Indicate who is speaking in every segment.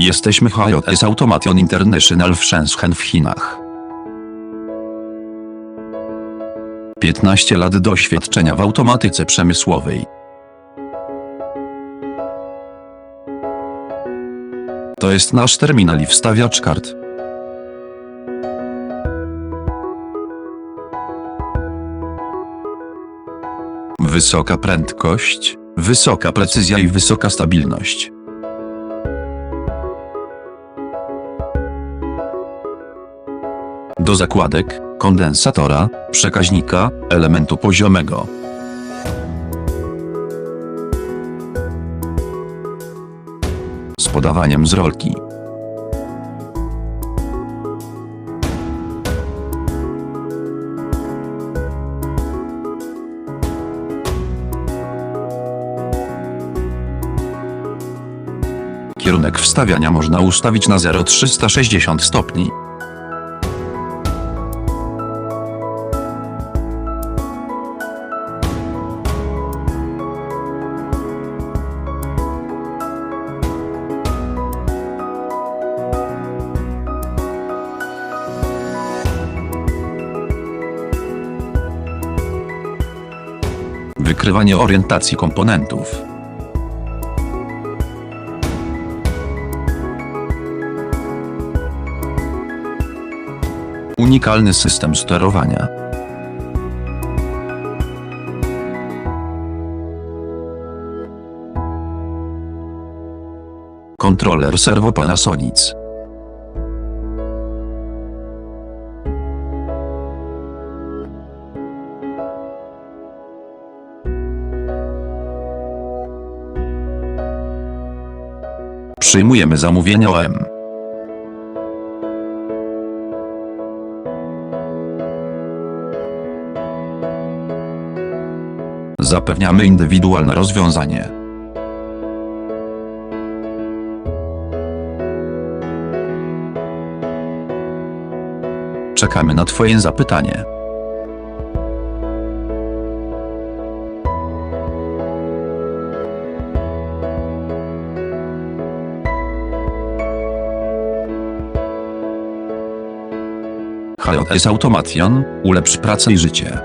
Speaker 1: Jesteśmy HJS Automation International w Shenzhen w Chinach. 15 lat doświadczenia w automatyce przemysłowej. To jest nasz terminal i wstawiacz kart. Wysoka prędkość, wysoka precyzja i wysoka stabilność. Do zakładek, kondensatora, przekaźnika, elementu poziomego. Z podawaniem z rolki. Kierunek wstawiania można ustawić na 0,360 stopni. Wykrywanie orientacji komponentów. Unikalny system sterowania. Kontroler serwo Panasonic. Przyjmujemy zamówienia OM. Zapewniamy indywidualne rozwiązanie. Czekamy na Twoje zapytanie. HJS Automation, ulepsz pracę i życie.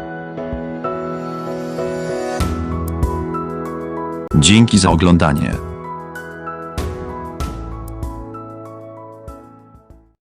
Speaker 1: Dzięki za oglądanie.